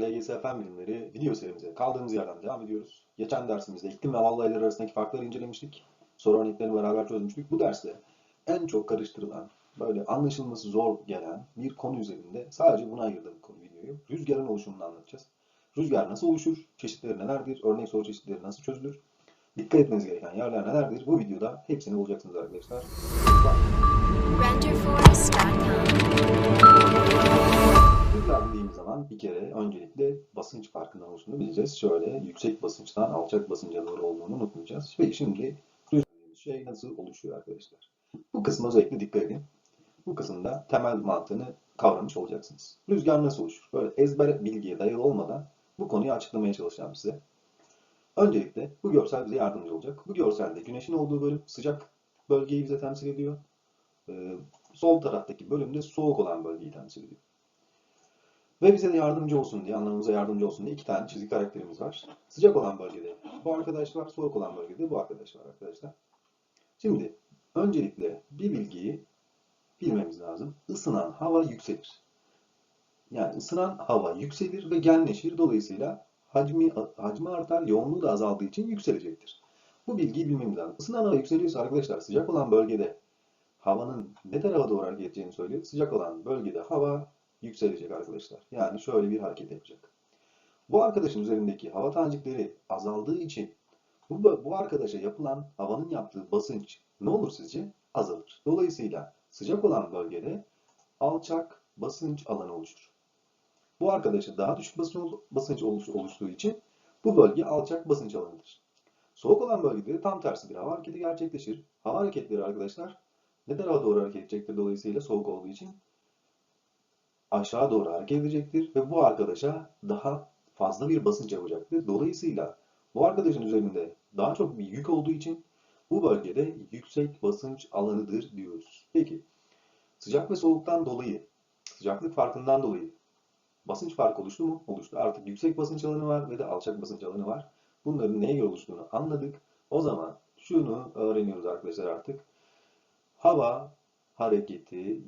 LGS Fen Bilimleri video serimize kaldığımız yerden devam ediyoruz. Geçen dersimizde iklim ve hava olayları arasındaki farkları incelemiştik. Soru örneklerini beraber çözmüştük. Bu derste en çok karıştırılan, böyle anlaşılması zor gelen bir konu üzerinde sadece buna ayırdığım konu videoyu. Rüzgarın oluşumunu anlatacağız. Rüzgar nasıl oluşur? Çeşitleri nelerdir? Örnek soru çeşitleri nasıl çözülür? Dikkat etmeniz gereken yerler nelerdir? Bu videoda hepsini bulacaksınız arkadaşlar. renderforest.com. Dediğimiz zaman bir kere öncelikle basınç farkından oluştuğunu bileceğiz. Şöyle yüksek basınçtan alçak basınca doğru olduğunu unutmayacağız. Ve şimdi şey nasıl oluşuyor arkadaşlar? Bu kısma özellikle dikkat edin. Bu kısımda temel mantığını kavramış olacaksınız. Rüzgar nasıl oluşur? Böyle ezber bilgiye dayalı olmadan bu konuyu açıklamaya çalışacağım size. Öncelikle bu görsel bize yardımcı olacak. Bu görselde güneşin olduğu bölüm sıcak bölgeyi bize temsil ediyor. Ee, sol taraftaki bölümde soğuk olan bölgeyi temsil ediyor. Ve bize yardımcı olsun diye, anlamamıza yardımcı olsun diye iki tane çizik karakterimiz var. Sıcak olan bölgede bu arkadaş var, soğuk olan bölgede bu arkadaş var arkadaşlar. Şimdi öncelikle bir bilgiyi bilmemiz lazım. Isınan hava yükselir. Yani ısınan hava yükselir ve genleşir. Dolayısıyla hacmi, hacmi artar, yoğunluğu da azaldığı için yükselecektir. Bu bilgiyi bilmemiz lazım. Isınan hava yükseliyorsa arkadaşlar sıcak olan bölgede havanın ne tarafa doğru hareket edeceğini söylüyor. Sıcak olan bölgede hava yükselecek arkadaşlar. Yani şöyle bir hareket yapacak. Bu arkadaşın üzerindeki hava tanecikleri azaldığı için bu, bu arkadaşa yapılan havanın yaptığı basınç ne olur sizce? Azalır. Dolayısıyla sıcak olan bölgede alçak basınç alanı oluşur. Bu arkadaşa daha düşük basınç, basınç oluş, oluştuğu için bu bölge alçak basınç alanıdır. Soğuk olan bölgede de tam tersi bir hava hareketi gerçekleşir. Hava hareketleri arkadaşlar ne tarafa doğru hareket edecektir dolayısıyla soğuk olduğu için aşağı doğru hareket edecektir ve bu arkadaşa daha fazla bir basınç yapacaktır. Dolayısıyla bu arkadaşın üzerinde daha çok bir yük olduğu için bu bölgede yüksek basınç alanıdır diyoruz. Peki sıcak ve soğuktan dolayı, sıcaklık farkından dolayı basınç farkı oluştu mu? Oluştu. Artık yüksek basınç alanı var ve de alçak basınç alanı var. Bunların neye göre oluştuğunu anladık. O zaman şunu öğreniyoruz arkadaşlar artık. Hava hareketi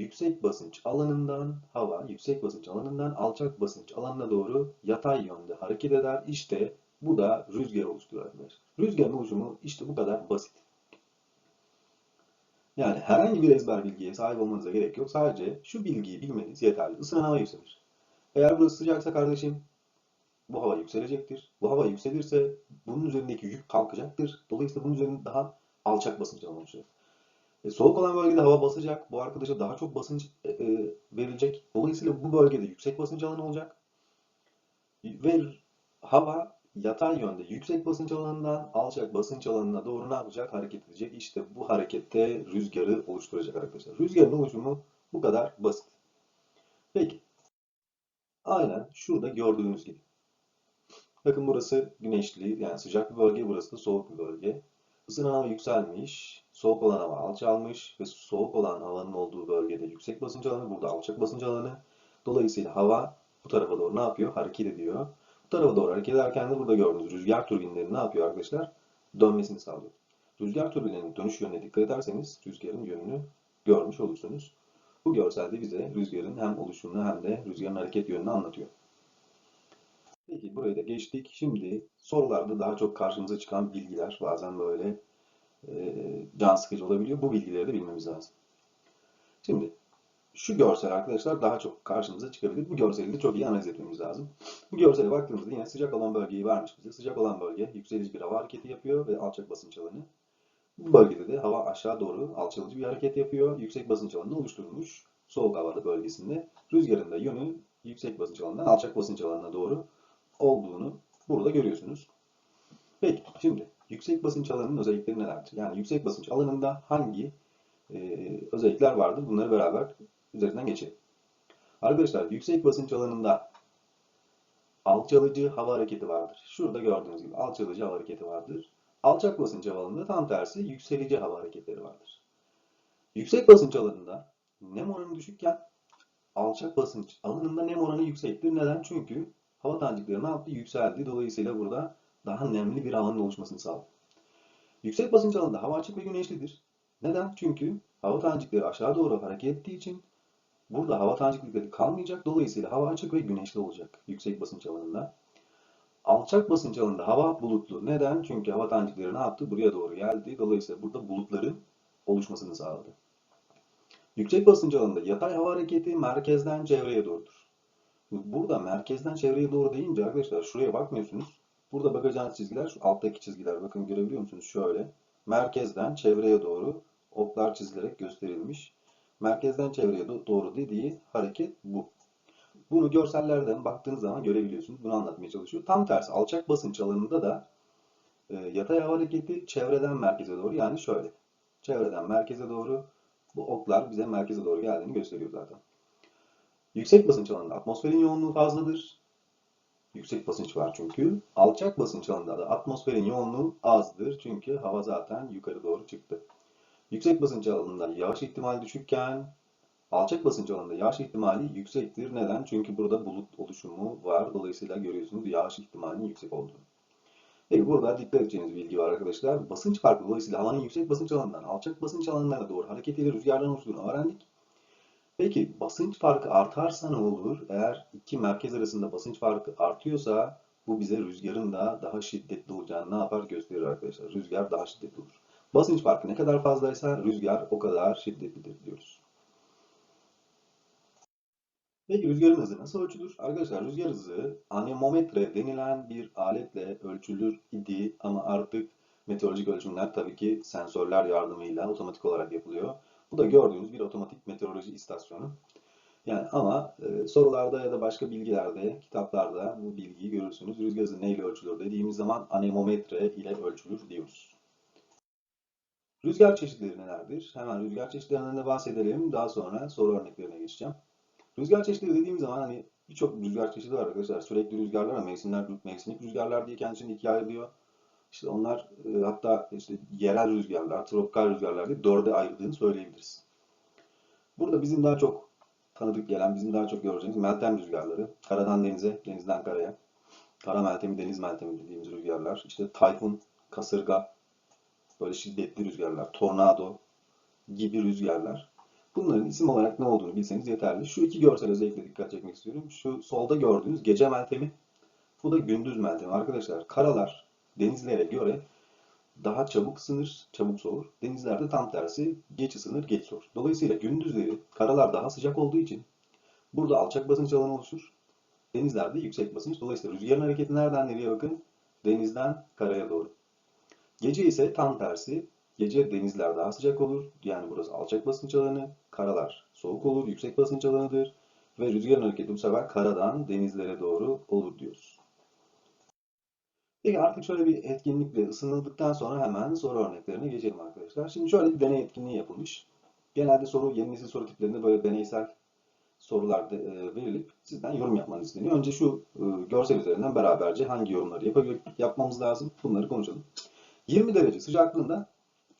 yüksek basınç alanından hava yüksek basınç alanından alçak basınç alanına doğru yatay yönde hareket eder. İşte bu da rüzgar oluşturur arkadaşlar. Rüzgarın oluşumu işte bu kadar basit. Yani herhangi bir ezber bilgiye sahip olmanıza gerek yok. Sadece şu bilgiyi bilmeniz yeterli. Isınan hava yükselir. Eğer burası sıcaksa kardeşim bu hava yükselecektir. Bu hava yükselirse bunun üzerindeki yük kalkacaktır. Dolayısıyla bunun üzerinde daha alçak basınç alanı oluşacak. E, soğuk olan bölgede hava basacak. Bu arkadaşa daha çok basınç e, e, verilecek. Dolayısıyla bu bölgede yüksek basınç alanı olacak. Ve hava yatay yönde yüksek basınç alanından alçak basınç alanına doğru ne yapacak? Hareket edecek. İşte bu harekette rüzgarı oluşturacak arkadaşlar. Rüzgarın oluşumu bu kadar basit. Peki. Aynen şurada gördüğünüz gibi. Bakın burası güneşli yani sıcak bir bölge, burası da soğuk bir bölge. Isınan hava yükselmiş, soğuk olan hava alçalmış ve soğuk olan havanın olduğu bölgede yüksek basınç alanı, burada alçak basınç alanı. Dolayısıyla hava bu tarafa doğru ne yapıyor? Hareket ediyor. Bu tarafa doğru hareket ederken de burada gördüğünüz rüzgar türbinleri ne yapıyor arkadaşlar? Dönmesini sağlıyor. Rüzgar türbinlerinin dönüş yönüne dikkat ederseniz rüzgarın yönünü görmüş olursunuz. Bu görselde bize rüzgarın hem oluşumunu hem de rüzgarın hareket yönünü anlatıyor. Peki burayı da geçtik. Şimdi sorularda daha çok karşımıza çıkan bilgiler bazen böyle can sıkıcı olabiliyor. Bu bilgileri de bilmemiz lazım. Şimdi şu görsel arkadaşlar daha çok karşımıza çıkabilir. Bu görseli de çok iyi analiz etmemiz lazım. Bu görsele baktığımızda yine sıcak olan bölgeyi vermiş bize. Sıcak olan bölge yükselici bir hava hareketi yapıyor ve alçak basınç alanı. Bu bölgede de hava aşağı doğru alçalıcı bir hareket yapıyor. Yüksek basınç alanını oluşturmuş. Soğuk havada bölgesinde. Rüzgarın da yönü yüksek basınç alanından alçak basınç alanına doğru olduğunu burada görüyorsunuz. Peki şimdi yüksek basınç alanının özellikleri nelerdir? Yani yüksek basınç alanında hangi e, özellikler vardır? Bunları beraber üzerinden geçelim. Arkadaşlar yüksek basınç alanında alçalıcı hava hareketi vardır. Şurada gördüğünüz gibi alçalıcı hava hareketi vardır. Alçak basınç alanında tam tersi yükselici hava hareketleri vardır. Yüksek basınç alanında nem oranı düşükken alçak basınç alanında nem oranı yüksektir. Neden? Çünkü hava tanecikleri ne yaptı? Yükseldi. Dolayısıyla burada daha nemli bir havanın oluşmasını sağladı. Yüksek basınç alanında hava açık ve güneşlidir. Neden? Çünkü hava tanecikleri aşağı doğru hareket ettiği için Burada hava taneciklikleri kalmayacak. Dolayısıyla hava açık ve güneşli olacak yüksek basınç alanında. Alçak basınç alanında hava bulutlu. Neden? Çünkü hava tanecikleri ne yaptı? Buraya doğru geldi. Dolayısıyla burada bulutların oluşmasını sağladı. Yüksek basınç alanında yatay hava hareketi merkezden çevreye doğrudur. Burada merkezden çevreye doğru deyince arkadaşlar şuraya bakmıyorsunuz. Burada bakacağınız çizgiler şu alttaki çizgiler. Bakın görebiliyor musunuz? Şöyle. Merkezden çevreye doğru oklar çizilerek gösterilmiş. Merkezden çevreye doğru dediği hareket bu. Bunu görsellerden baktığınız zaman görebiliyorsunuz. Bunu anlatmaya çalışıyor. Tam tersi alçak basınç alanında da e, yatay hava hareketi çevreden merkeze doğru yani şöyle. Çevreden merkeze doğru bu oklar bize merkeze doğru geldiğini gösteriyor zaten. Yüksek basınç alanında atmosferin yoğunluğu fazladır. Yüksek basınç var çünkü. Alçak basınç alanında da atmosferin yoğunluğu azdır. Çünkü hava zaten yukarı doğru çıktı. Yüksek basınç alanında yağış ihtimali düşükken alçak basınç alanında yağış ihtimali yüksektir. Neden? Çünkü burada bulut oluşumu var. Dolayısıyla görüyorsunuz yağış ihtimalinin yüksek olduğunu. Peki burada dikkat edeceğiniz bilgi var arkadaşlar. Basınç farkı dolayısıyla havanın yüksek basınç alanından alçak basınç alanlarına doğru hareketiyle rüzgardan oluştuğunu öğrendik. Peki basınç farkı artarsa ne olur? Eğer iki merkez arasında basınç farkı artıyorsa bu bize rüzgarın da daha şiddetli olacağını ne yapar gösterir arkadaşlar. Rüzgar daha şiddetli olur. Basınç farkı ne kadar fazlaysa rüzgar o kadar şiddetlidir diyoruz. Peki rüzgarın hızı nasıl ölçülür? Arkadaşlar rüzgar hızı anemometre denilen bir aletle ölçülür idi ama artık meteorolojik ölçümler tabii ki sensörler yardımıyla otomatik olarak yapılıyor. Bu da gördüğünüz bir otomatik meteoroloji istasyonu. Yani ama e, sorularda ya da başka bilgilerde, kitaplarda bu bilgiyi görürsünüz. Rüzgar hızı neyle ölçülür dediğimiz zaman anemometre ile ölçülür diyoruz. Rüzgar çeşitleri nelerdir? Hemen rüzgar çeşitlerinden de bahsedelim. Daha sonra soru örneklerine geçeceğim. Rüzgar çeşitleri dediğim zaman hani birçok rüzgar çeşidi var arkadaşlar. Sürekli rüzgarlar mevsimler, mevsimlik rüzgarlar diye kendisini ikiye ayırıyor. İşte onlar e, hatta işte yerel rüzgarlar, tropikal rüzgarlar diye dörde ayırdığını söyleyebiliriz. Burada bizim daha çok tanıdık gelen, bizim daha çok göreceğimiz meltem rüzgarları. Karadan denize, denizden karaya. Kara meltemi, deniz meltemi dediğimiz rüzgarlar. İşte tayfun, kasırga, böyle şiddetli rüzgarlar, tornado gibi rüzgarlar. Bunların isim olarak ne olduğunu bilseniz yeterli. Şu iki görsel özellikle dikkat çekmek istiyorum. Şu solda gördüğünüz gece meltemi. Bu da gündüz meltemi. Arkadaşlar karalar denizlere göre daha çabuk ısınır, çabuk soğur. Denizlerde tam tersi geç ısınır, geç soğur. Dolayısıyla gündüzleri karalar daha sıcak olduğu için burada alçak basınç alanı oluşur. Denizlerde yüksek basınç. Dolayısıyla rüzgarın hareketi nereden nereye bakın? Denizden karaya doğru. Gece ise tam tersi. Gece denizler daha sıcak olur. Yani burası alçak basınç alanı. Karalar soğuk olur, yüksek basınç alanıdır. Ve rüzgarın hareketi bu sefer karadan denizlere doğru olur diyoruz. Peki artık şöyle bir etkinlikle ısınıldıktan sonra hemen soru örneklerine geçelim arkadaşlar. Şimdi şöyle bir deney etkinliği yapılmış. Genelde soru, yeni nesil soru tiplerinde böyle deneysel sorular e, verilip sizden yorum yapmanız isteniyor. Önce şu e, görsel üzerinden beraberce hangi yorumları yapmamız lazım bunları konuşalım. 20 derece sıcaklığında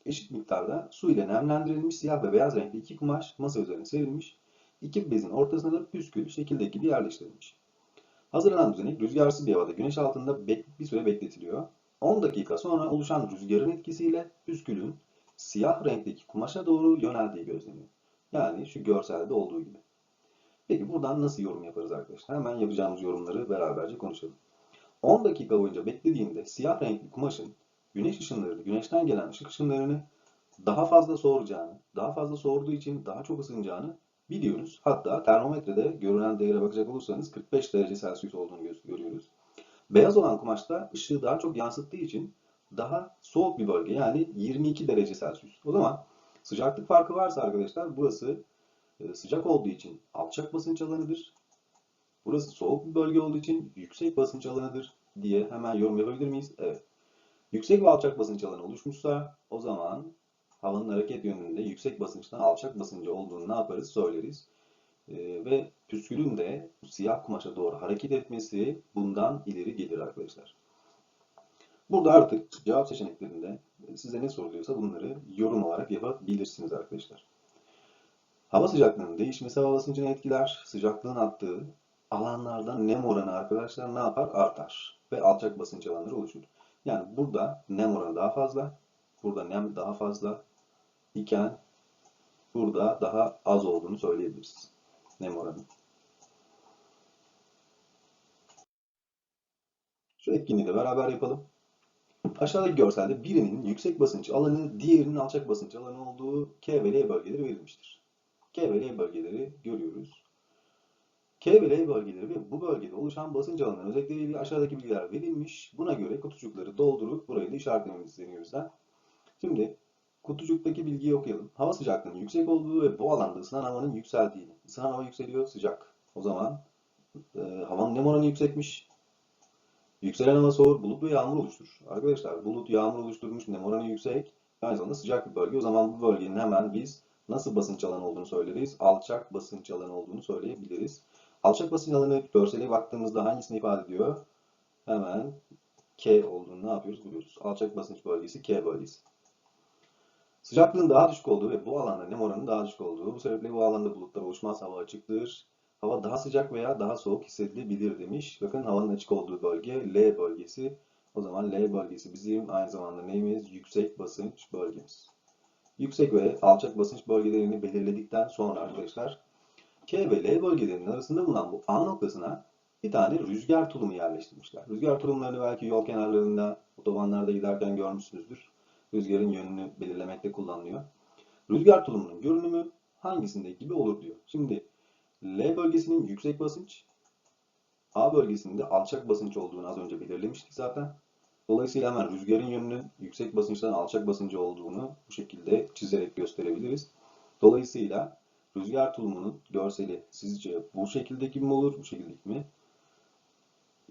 eşit miktarda su ile nemlendirilmiş siyah ve beyaz renkli iki kumaş masa üzerine serilmiş. İki bezin ortasına da püskül şekildeki gibi yerleştirilmiş. Hazırlanan düzenek rüzgarsız bir havada güneş altında bir süre bekletiliyor. 10 dakika sonra oluşan rüzgarın etkisiyle püskülün siyah renkteki kumaşa doğru yöneldiği gözleniyor. Yani şu görselde olduğu gibi. Peki buradan nasıl yorum yaparız arkadaşlar? Hemen yapacağımız yorumları beraberce konuşalım. 10 dakika boyunca beklediğinde siyah renkli kumaşın güneş ışınlarını, güneşten gelen ışık ışınlarını daha fazla soğuracağını, daha fazla soğurduğu için daha çok ısınacağını biliyoruz. Hatta termometrede görünen değere bakacak olursanız 45 derece Celsius olduğunu görüyoruz. Beyaz olan kumaşta ışığı daha çok yansıttığı için daha soğuk bir bölge yani 22 derece Celsius. O zaman sıcaklık farkı varsa arkadaşlar burası e, sıcak olduğu için alçak basınç alanıdır. Burası soğuk bir bölge olduğu için yüksek basınç alanıdır diye hemen yorum yapabilir miyiz? Evet. Yüksek ve alçak basınç alanı oluşmuşsa o zaman havanın hareket yönünde yüksek basınçtan alçak basıncı olduğunu ne yaparız? Söyleriz. E, ve püskülün de siyah kumaşa doğru hareket etmesi bundan ileri gelir arkadaşlar. Burada artık cevap seçeneklerinde size ne soruluyorsa bunları yorum olarak yapabilirsiniz arkadaşlar. Hava sıcaklığının değişmesi hava basıncını etkiler. Sıcaklığın arttığı alanlarda nem oranı arkadaşlar ne yapar? Artar. Ve alçak basınç alanları oluşur. Yani burada nem oranı daha fazla. Burada nem daha fazla iken burada daha az olduğunu söyleyebiliriz. nem oranı. Şu etkinliği de beraber yapalım. Aşağıdaki görselde birinin yüksek basınç alanı, diğerinin alçak basınç alanı olduğu K ve L bölgeleri verilmiştir. K ve L bölgeleri görüyoruz. K ve L bölgeleri ve bu bölgede oluşan basınç alanının özellikleriyle aşağıdaki bilgiler verilmiş. Buna göre kutucukları doldurup burayı da işaretlememiz isteniyor. Şimdi kutucuktaki bilgiyi okuyalım. Hava sıcaklığının yüksek olduğu ve bu alanda ısınan havanın yükseldiğini. Isınan hava yükseliyor, sıcak. O zaman e, havanın nem oranı yüksekmiş. Yükselen hava soğur, bulut ve yağmur oluşturur. Arkadaşlar bulut, yağmur oluşturmuş, nem oranı yüksek. Aynı zamanda sıcak bir bölge. O zaman bu bölgenin hemen biz nasıl basınç alanı olduğunu söyleriz? Alçak basınç alanı olduğunu söyleyebiliriz. Alçak basınç alanı görsele baktığımızda hangisini ifade ediyor? Hemen K olduğunu ne yapıyoruz? Buluyoruz. Alçak basınç bölgesi K bölgesi. Sıcaklığın daha düşük olduğu ve bu alanda nem oranının daha düşük olduğu. Bu sebeple bu alanda bulutlar oluşmaz, hava açıktır. Hava daha sıcak veya daha soğuk hissedilebilir demiş. Bakın havanın açık olduğu bölge L bölgesi. O zaman L bölgesi bizim aynı zamanda neyimiz? Yüksek basınç bölgemiz. Yüksek ve alçak basınç bölgelerini belirledikten sonra arkadaşlar K ve L bölgelerinin arasında bulunan bu A noktasına bir tane rüzgar tulumu yerleştirmişler. Rüzgar tulumlarını belki yol kenarlarında, otobanlarda giderken görmüşsünüzdür. Rüzgarın yönünü belirlemekte kullanılıyor. Rüzgar tulumunun görünümü hangisindeki gibi olur diyor. Şimdi L bölgesinin yüksek basınç, A bölgesinde alçak basınç olduğunu az önce belirlemiştik zaten. Dolayısıyla hemen rüzgarın yönünün yüksek basınçtan alçak basıncı olduğunu bu şekilde çizerek gösterebiliriz. Dolayısıyla rüzgar tulumunun görseli sizce bu şekildeki mi olur, bu şekildeki mi?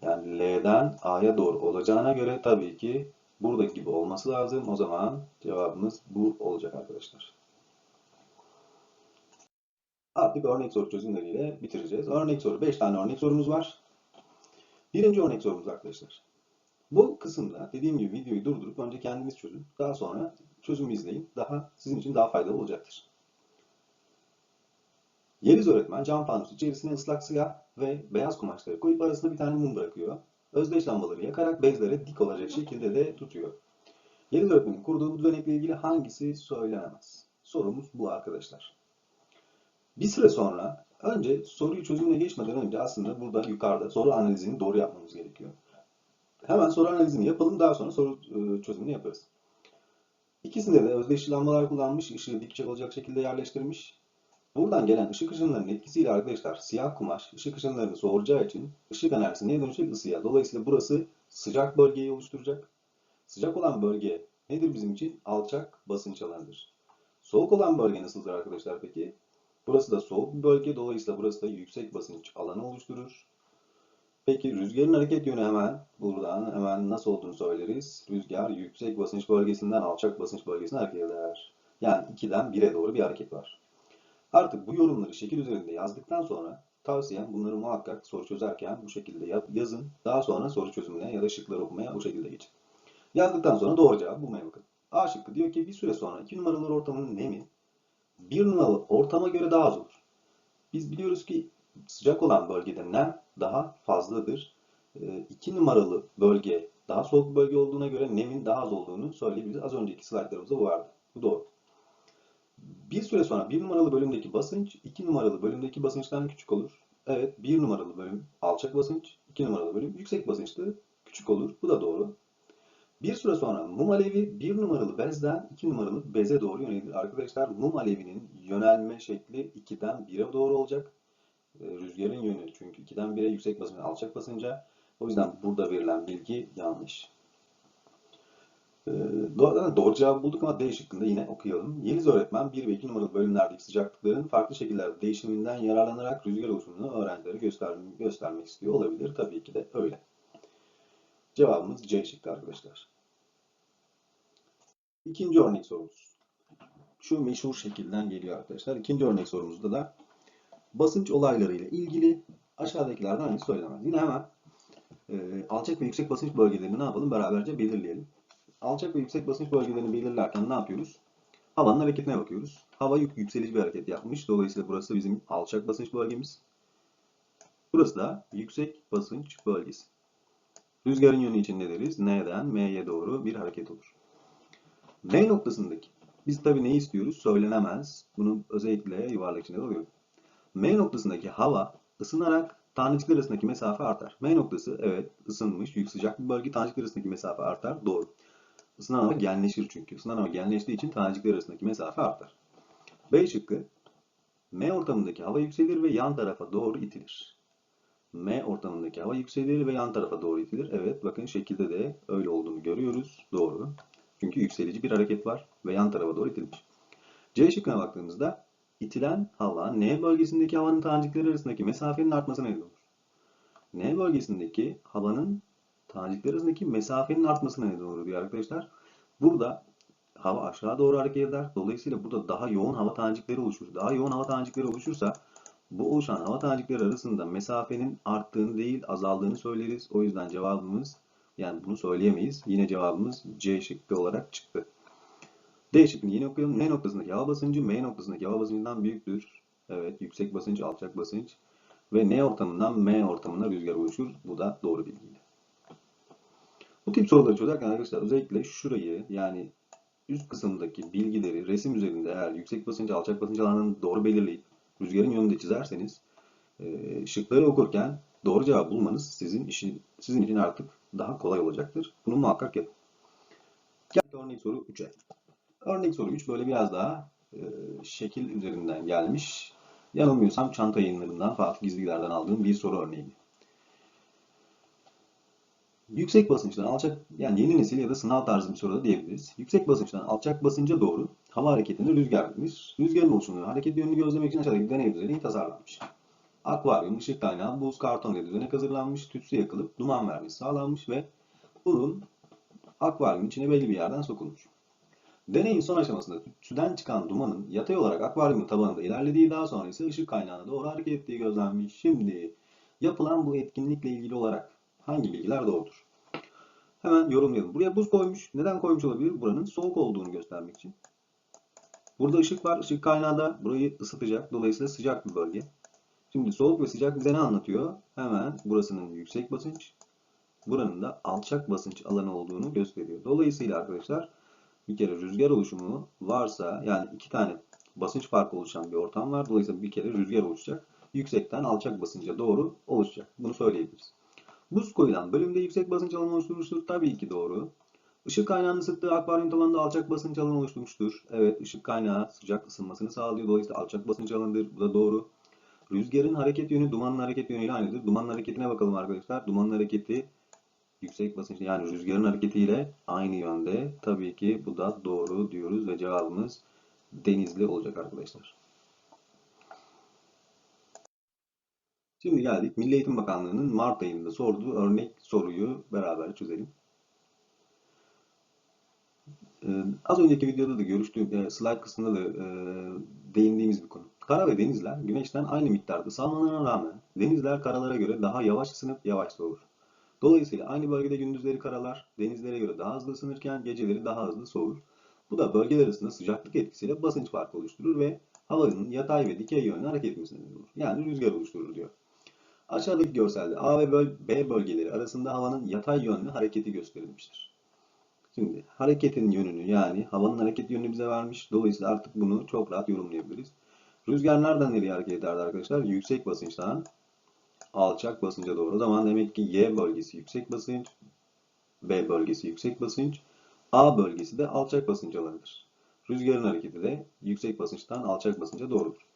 Yani L'den A'ya doğru olacağına göre tabii ki buradaki gibi olması lazım. O zaman cevabımız bu olacak arkadaşlar. Artık örnek soru çözümleriyle bitireceğiz. Örnek soru. 5 tane örnek sorumuz var. Birinci örnek sorumuz arkadaşlar. Bu kısımda dediğim gibi videoyu durdurup önce kendiniz çözün. Daha sonra çözümü izleyin. Daha sizin için daha faydalı olacaktır. Yeliz öğretmen cam fanus içerisine ıslak siyah ve beyaz kumaşları koyup arasına bir tane mum bırakıyor. Özdeş lambaları yakarak bezlere dik olacak şekilde de tutuyor. Yeliz öğretmenin kurduğu bu düzenekle ilgili hangisi söylenemez? Sorumuz bu arkadaşlar. Bir süre sonra önce soruyu çözümüne geçmeden önce aslında burada yukarıda soru analizini doğru yapmamız gerekiyor. Hemen soru analizini yapalım daha sonra soru e, çözümünü yaparız. İkisinde de özdeşli lambalar kullanmış, ışığı dik olacak şekilde yerleştirmiş. Buradan gelen ışık ışınlarının etkisiyle arkadaşlar siyah kumaş ışık ışınlarını soğuracağı için ışık enerjisi neye dönüşecek? Isıya. Dolayısıyla burası sıcak bölgeyi oluşturacak. Sıcak olan bölge nedir bizim için? Alçak basınç alanıdır. Soğuk olan bölge nasıldır arkadaşlar peki? Burası da soğuk bir bölge. Dolayısıyla burası da yüksek basınç alanı oluşturur. Peki rüzgarın hareket yönü hemen buradan hemen nasıl olduğunu söyleriz. Rüzgar yüksek basınç bölgesinden alçak basınç bölgesine hareket eder. Yani 2'den 1'e doğru bir hareket var. Artık bu yorumları şekil üzerinde yazdıktan sonra tavsiyem bunları muhakkak soru çözerken bu şekilde yazın. Daha sonra soru çözümüne ya da şıkları okumaya bu şekilde geçin. Yazdıktan sonra doğru cevabı bulmaya bakın. A şıkkı diyor ki bir süre sonra 2 numaralı ortamının nemi 1 numaralı ortama göre daha az olur. Biz biliyoruz ki sıcak olan bölgede nem daha fazladır. 2 numaralı bölge daha soğuk bölge olduğuna göre nemin daha az olduğunu söyleyebiliriz. Az önceki slaytlarımızda bu vardı. Bu doğru. Bir süre sonra bir numaralı bölümdeki basınç iki numaralı bölümdeki basınçtan küçük olur. Evet bir numaralı bölüm alçak basınç, iki numaralı bölüm yüksek basınçlı küçük olur. Bu da doğru. Bir süre sonra mum alevi bir numaralı bezden iki numaralı beze doğru yönelir. Arkadaşlar mum alevinin yönelme şekli 2'den 1'e doğru olacak. Rüzgarın yönü çünkü 2'den 1'e yüksek basınç alçak basınca. O yüzden burada verilen bilgi yanlış. Doğru, doğru cevabı bulduk ama D yine okuyalım. Yeliz öğretmen 1 ve 2 numaralı bölümlerdeki sıcaklıkların farklı şekillerde değişiminden yararlanarak rüzgar oluşumunu öğrencilere göster göstermek istiyor olabilir. Tabii ki de öyle. Cevabımız C şıkkı arkadaşlar. İkinci örnek sorumuz. Şu meşhur şekilden geliyor arkadaşlar. İkinci örnek sorumuzda da basınç olayları ile ilgili aşağıdakilerden hangisi söylemez. Yine hemen e, alçak ve yüksek basınç bölgelerini ne yapalım? Beraberce belirleyelim. Alçak ve yüksek basınç bölgelerini belirlerken ne yapıyoruz? Havanın hareketine bakıyoruz. Hava yük yükselici bir hareket yapmış. Dolayısıyla burası bizim alçak basınç bölgemiz. Burası da yüksek basınç bölgesi. Rüzgarın yönü için ne deriz? N'den M'ye doğru bir hareket olur. M noktasındaki biz tabii ne istiyoruz? Söylenemez. Bunu özellikle yuvarlak içinde alıyorum. M noktasındaki hava ısınarak tanecikler arasındaki mesafe artar. M noktası evet ısınmış, yük sıcak bir bölge tanecikler arasındaki mesafe artar. Doğru. Isınan hava genleşir çünkü. Isınan hava genleştiği için tanecikler arasındaki mesafe artar. B şıkkı M ortamındaki hava yükselir ve yan tarafa doğru itilir. M ortamındaki hava yükselir ve yan tarafa doğru itilir. Evet bakın şekilde de öyle olduğunu görüyoruz. Doğru. Çünkü yükselici bir hareket var ve yan tarafa doğru itilmiş. C şıkkına baktığımızda itilen hava N bölgesindeki havanın tanecikleri arasındaki mesafenin artmasına neden olur. N bölgesindeki havanın tanecikler arasındaki mesafenin artmasına neden olur diyor arkadaşlar. Burada hava aşağı doğru hareket eder. Dolayısıyla burada daha yoğun hava tanecikleri oluşur. Daha yoğun hava tanecikleri oluşursa bu oluşan hava tanecikleri arasında mesafenin arttığını değil azaldığını söyleriz. O yüzden cevabımız yani bunu söyleyemeyiz. Yine cevabımız C şıkkı olarak çıktı. D şıkkını yine okuyalım. N noktasındaki hava basıncı M noktasındaki hava basıncından büyüktür. Evet yüksek basınç, alçak basınç. Ve N ortamından M ortamına rüzgar oluşur. Bu da doğru bilgiydi. Bu tip soruları çözerken arkadaşlar özellikle şurayı yani üst kısımdaki bilgileri resim üzerinde eğer yüksek basınç, alçak basınç alanını doğru belirleyip rüzgarın yönünü de çizerseniz e, şıkları okurken doğru cevap bulmanız sizin işin sizin için artık daha kolay olacaktır. Bunu muhakkak yapın. Geldik örnek soru 3'e. Örnek soru 3 böyle biraz daha şekil üzerinden gelmiş. Yanılmıyorsam çanta yayınlarından Fatih Gizliler'den aldığım bir soru örneği. Yüksek basınçtan alçak, yani yeni nesil ya da sınav tarzı bir soru da diyebiliriz. Yüksek basınçtan alçak basınca doğru hava hareketine rüzgar denir. Rüzgarın oluşumunu hareket yönünü gözlemek için aşağıdaki deney düzeni tasarlanmış. Akvaryum, ışık kaynağı, buz, karton ile düzenek hazırlanmış, tütsü yakılıp duman vermesi sağlanmış ve bunun akvaryumun içine belli bir yerden sokulmuş. Deneyin son aşamasında tütsüden çıkan dumanın yatay olarak akvaryumun tabanında ilerlediği daha sonra ise ışık kaynağına doğru hareket ettiği gözlenmiş. Şimdi yapılan bu etkinlikle ilgili olarak hangi bilgiler doğrudur? Hemen yorumlayalım. Buraya buz koymuş. Neden koymuş olabilir? Buranın soğuk olduğunu göstermek için. Burada ışık var. Işık kaynağı da burayı ısıtacak. Dolayısıyla sıcak bir bölge. Şimdi soğuk ve sıcak bize ne anlatıyor? Hemen burasının yüksek basınç, buranın da alçak basınç alanı olduğunu gösteriyor. Dolayısıyla arkadaşlar bir kere rüzgar oluşumu varsa yani iki tane basınç farkı oluşan bir ortam var. Dolayısıyla bir kere rüzgar oluşacak. Yüksekten alçak basınca doğru oluşacak. Bunu söyleyebiliriz. Buz koyulan bölümde yüksek basınç alanı oluşturmuştur. Tabii ki doğru. Işık kaynağının ısıttığı akvaryum tabanında alçak basınç alanı oluşturmuştur. Evet ışık kaynağı sıcak ısınmasını sağlıyor. Dolayısıyla alçak basınç alanıdır. Bu da doğru. Rüzgarın hareket yönü dumanın hareket yönüyle aynıdır. Dumanın hareketine bakalım arkadaşlar. Dumanın hareketi yüksek basınç yani rüzgarın hareketiyle aynı yönde. Tabii ki bu da doğru diyoruz ve cevabımız denizli olacak arkadaşlar. Şimdi geldik Milli Eğitim Bakanlığı'nın Mart ayında sorduğu örnek soruyu beraber çözelim. Ee, az önceki videoda da görüştüğüm e, slide kısmında da e, değindiğimiz bir konu. Kara ve denizler güneşten aynı miktarda ısınmalarına rağmen denizler karalara göre daha yavaş ısınıp yavaş soğur. Dolayısıyla aynı bölgede gündüzleri karalar denizlere göre daha hızlı ısınırken geceleri daha hızlı soğur. Bu da bölgeler arasında sıcaklık etkisiyle basınç farkı oluşturur ve havanın yatay ve dikey yönlü hareket etmesine neden olur. Yani rüzgar oluşturur diyor. Aşağıdaki görselde A ve B bölgeleri arasında havanın yatay yönlü hareketi gösterilmiştir. Şimdi hareketin yönünü yani havanın hareket yönünü bize vermiş. Dolayısıyla artık bunu çok rahat yorumlayabiliriz. Rüzgar nereden nereye hareket ederdi arkadaşlar? Yüksek basınçtan alçak basınca doğru. O zaman demek ki Y bölgesi yüksek basınç, B bölgesi yüksek basınç, A bölgesi de alçak basınç alanıdır. Rüzgarın hareketi de yüksek basınçtan alçak basınca doğrudur.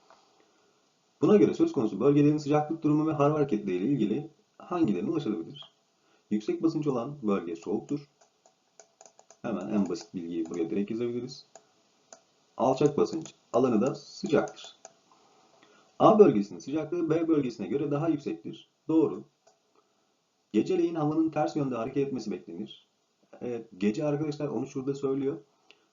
Buna göre söz konusu bölgelerin sıcaklık durumu ve hava hareketleriyle ilgili hangilerine ulaşılabilir? Yüksek basınç olan bölge soğuktur. Hemen en basit bilgiyi buraya direkt yazabiliriz. Alçak basınç alanı da sıcaktır. A bölgesinin sıcaklığı B bölgesine göre daha yüksektir. Doğru. Geceleyin havanın ters yönde hareket etmesi beklenir. Evet, gece arkadaşlar onu şurada söylüyor.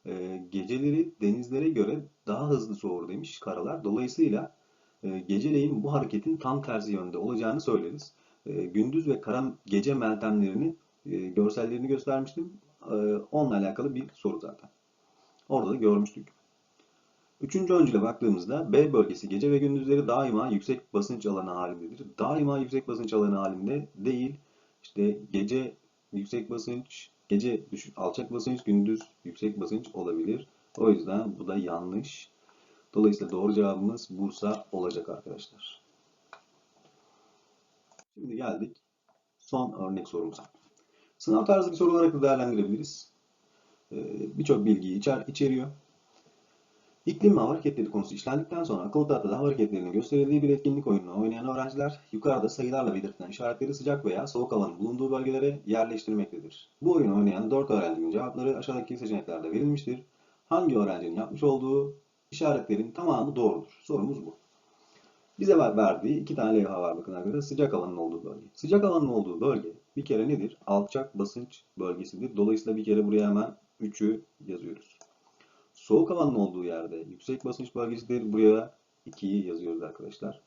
Ee, geceleri denizlere göre daha hızlı soğur demiş karalar. Dolayısıyla e, geceleyin bu hareketin tam tersi yönde olacağını söyleriz. E, gündüz ve kara gece meltemlerini, e, görsellerini göstermiştim. E, onunla alakalı bir soru zaten. Orada da görmüştük. Üçüncü öncüle baktığımızda B bölgesi gece ve gündüzleri daima yüksek basınç alanı halindedir. Daima yüksek basınç alanı halinde değil. İşte gece yüksek basınç, gece düşük, alçak basınç, gündüz yüksek basınç olabilir. O yüzden bu da yanlış. Dolayısıyla doğru cevabımız Bursa olacak arkadaşlar. Şimdi geldik son örnek sorumuza. Sınav tarzı bir soru olarak da değerlendirebiliriz. Ee, Birçok bilgiyi içer, içeriyor. İklim ve hava hareketleri konusu işlendikten sonra akıllı tahtada hava hareketlerinin gösterildiği bir etkinlik oyununu oynayan öğrenciler yukarıda sayılarla belirtilen işaretleri sıcak veya soğuk havanın bulunduğu bölgelere yerleştirmektedir. Bu oyunu oynayan 4 öğrencinin cevapları aşağıdaki seçeneklerde verilmiştir. Hangi öğrencinin yapmış olduğu işaretlerin tamamı doğrudur? Sorumuz bu. Bize ver- verdiği iki tane levha var bakın arkadaşlar. Sıcak havanın olduğu bölge. Sıcak havanın olduğu bölge bir kere nedir? Alçak basınç bölgesidir. Dolayısıyla bir kere buraya hemen 3'ü yazıyoruz. Soğuk havanın olduğu yerde yüksek basınç bölgesidir. Buraya 2'yi yazıyoruz arkadaşlar.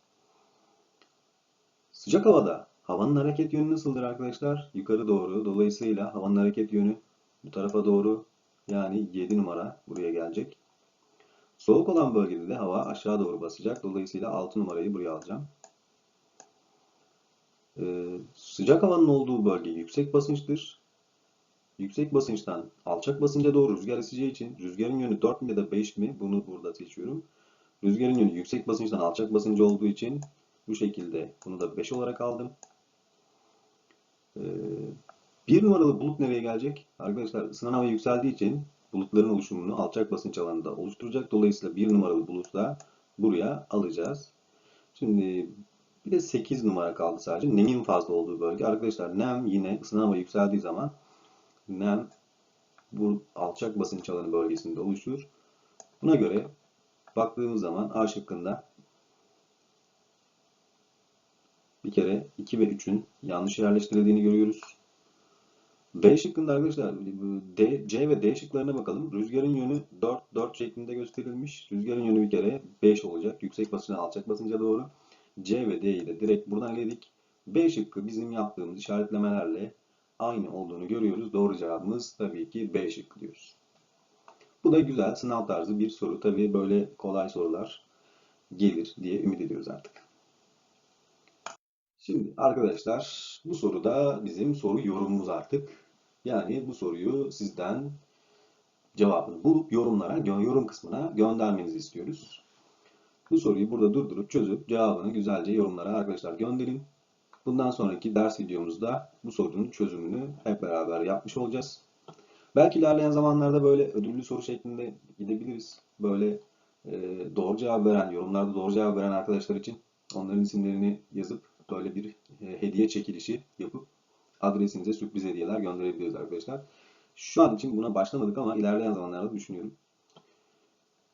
Sıcak havada havanın hareket yönü nasıldır arkadaşlar? Yukarı doğru. Dolayısıyla havanın hareket yönü bu tarafa doğru. Yani 7 numara buraya gelecek. Soğuk olan bölgede de hava aşağı doğru basacak. Dolayısıyla 6 numarayı buraya alacağım. Ee, sıcak havanın olduğu bölge yüksek basınçtır. Yüksek basınçtan alçak basınca doğru rüzgar eseceği için rüzgarın yönü 4 mi ya da 5 mi bunu burada seçiyorum. Rüzgarın yönü yüksek basınçtan alçak basınca olduğu için bu şekilde bunu da 5 olarak aldım. Ee, bir numaralı bulut nereye gelecek? Arkadaşlar ısınan hava yükseldiği için bulutların oluşumunu alçak basınç alanında oluşturacak. Dolayısıyla bir numaralı bulutu da buraya alacağız. Şimdi bir de 8 numara kaldı sadece. Nemin fazla olduğu bölge. Arkadaşlar nem yine ısınan hava yükseldiği zaman nem bu alçak basınç alanı bölgesinde oluşur. Buna göre baktığımız zaman A şıkkında bir kere 2 ve 3'ün yanlış yerleştirildiğini görüyoruz. B şıkkında arkadaşlar D, C ve D şıklarına bakalım. Rüzgarın yönü 4, 4 şeklinde gösterilmiş. Rüzgarın yönü bir kere 5 olacak. Yüksek basınçtan alçak basınca doğru. C ve D'yi de direkt buradan eledik. B şıkkı bizim yaptığımız işaretlemelerle aynı olduğunu görüyoruz. Doğru cevabımız tabii ki B şıkkı diyoruz. Bu da güzel sınav tarzı bir soru. Tabii böyle kolay sorular gelir diye ümit ediyoruz artık. Şimdi arkadaşlar bu soruda bizim soru yorumumuz artık. Yani bu soruyu sizden cevabını bulup yorumlara, yorum kısmına göndermenizi istiyoruz. Bu soruyu burada durdurup çözüp cevabını güzelce yorumlara arkadaşlar gönderin. Bundan sonraki ders videomuzda bu sorunun çözümünü hep beraber yapmış olacağız. Belki ilerleyen zamanlarda böyle ödüllü soru şeklinde gidebiliriz. Böyle e, doğru cevap veren, yorumlarda doğru cevap veren arkadaşlar için onların isimlerini yazıp böyle bir e, hediye çekilişi yapıp adresinize sürpriz hediyeler gönderebiliriz arkadaşlar. Şu an için buna başlamadık ama ilerleyen zamanlarda düşünüyorum.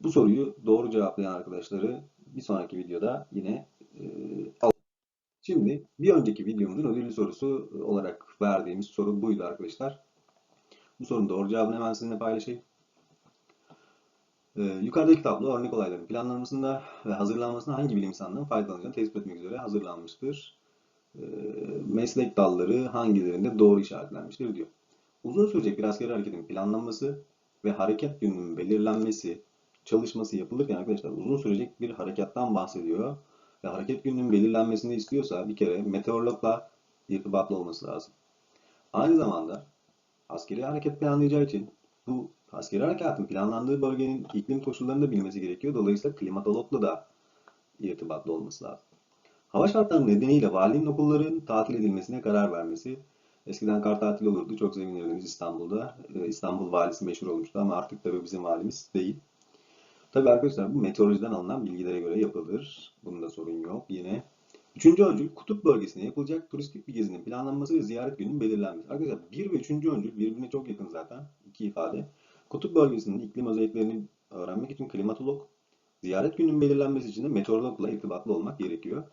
Bu soruyu doğru cevaplayan arkadaşları bir sonraki videoda yine e. Şimdi bir önceki videomuzun ödüllü sorusu olarak verdiğimiz soru buydu arkadaşlar. Bu sorunun doğru cevabını hemen sizinle paylaşayım. Ee, yukarıdaki tablo örnek olayların planlanmasında ve hazırlanmasında hangi bilim insanından faydalanacağını tespit etmek üzere hazırlanmıştır. Ee, meslek dalları hangilerinde doğru işaretlenmiştir diyor. Uzun sürecek bir askeri hareketin planlanması ve hareket yönünün belirlenmesi çalışması yapılırken arkadaşlar uzun sürecek bir harekattan bahsediyor. Ve hareket gününün belirlenmesini istiyorsa bir kere meteorologla irtibatlı olması lazım. Aynı zamanda askeri hareket planlayacağı için bu askeri harekatın planlandığı bölgenin iklim koşullarını da bilmesi gerekiyor. Dolayısıyla klimatologla da irtibatlı olması lazım. Hava şartları nedeniyle valinin okulların tatil edilmesine karar vermesi. Eskiden kar tatili olurdu. Çok sevinirdiniz İstanbul'da. Ee, İstanbul valisi meşhur olmuştu ama artık tabii bizim valimiz değil. Tabii arkadaşlar bu meteorolojiden alınan bilgilere göre yapılır. Bunda sorun yok. Yine Üçüncü öncül kutup bölgesine yapılacak turistik bir gezinin planlanması ve ziyaret gününün belirlenmesi. Arkadaşlar bir ve üçüncü öncül birbirine çok yakın zaten. İki ifade. Kutup bölgesinin iklim özelliklerini öğrenmek için klimatolog, ziyaret gününün belirlenmesi için de meteorologla irtibatlı olmak gerekiyor.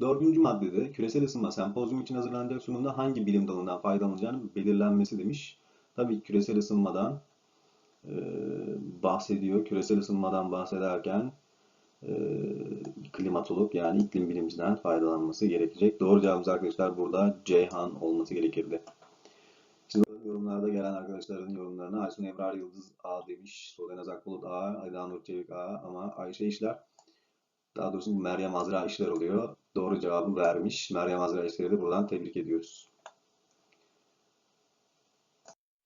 Dördüncü maddede küresel ısınma sempozyum için hazırlanacak sunumda hangi bilim dalından faydalanacağının belirlenmesi demiş. Tabii küresel ısınmadan e, bahsediyor. Küresel ısınmadan bahsederken e, klimatolog yani iklim bilimciden faydalanması gerekecek. Doğru cevabımız arkadaşlar burada Ceyhan olması gerekirdi. Yorumlarda gelen arkadaşların yorumlarına Aysun Ebrar Yıldız A demiş, Solenaz Akbulut A, Aydan Nur Çevik A ama Ayşe İşler daha doğrusu Meryem Azra İşler oluyor. Doğru cevabı vermiş. Meryem Azra İşler'i de buradan tebrik ediyoruz.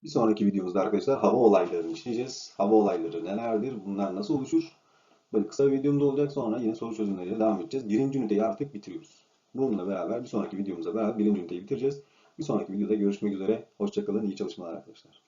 Bir sonraki videomuzda arkadaşlar hava olaylarını işleyeceğiz. Hava olayları nelerdir? Bunlar nasıl oluşur? Böyle kısa bir videomuz olacak. Sonra yine soru çözümleriyle devam edeceğiz. Birinci üniteyi artık bitiriyoruz. Bununla beraber bir sonraki videomuzda beraber birinci üniteyi bitireceğiz. Bir sonraki videoda görüşmek üzere. Hoşçakalın. İyi çalışmalar arkadaşlar.